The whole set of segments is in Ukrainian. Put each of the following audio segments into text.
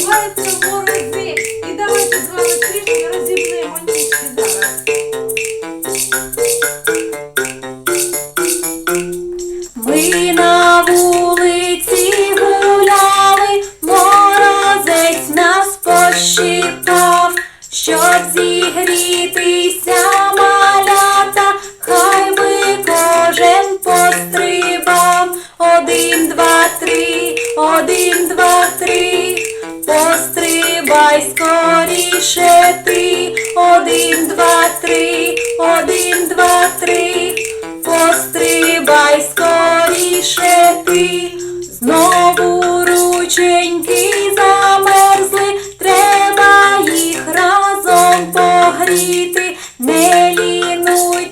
називається морози. І давайте з вами трішки розібнемо ніжки зараз. Ми на вулиці гуляли, морозець нас пощипав, щоб зігрітися малята, хай би кожен пострибав. Один, два, три, один. Давай скоріше ти, один, два, три, один, два, три, пострибай скоріше ти, знову рученьки замерзли, треба їх разом погріти, не лінуй.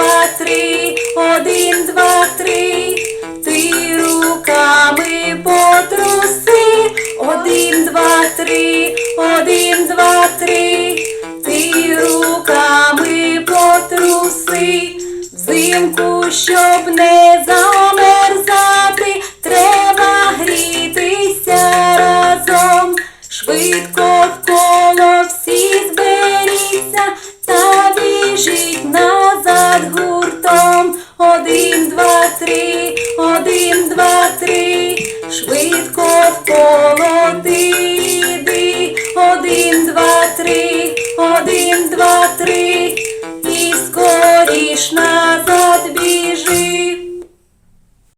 два, три, один, два, три, ти руками потруси, один, два, три, один, два, три, ти руками потруси, взимку, щоб не замерзати, треба грітися разом, швидко в коло всі зберіться та біжіть. Над гуртом, один, два, три, один, два, три, швидко іди. один, два, три, один, два, три, і скоріш назад.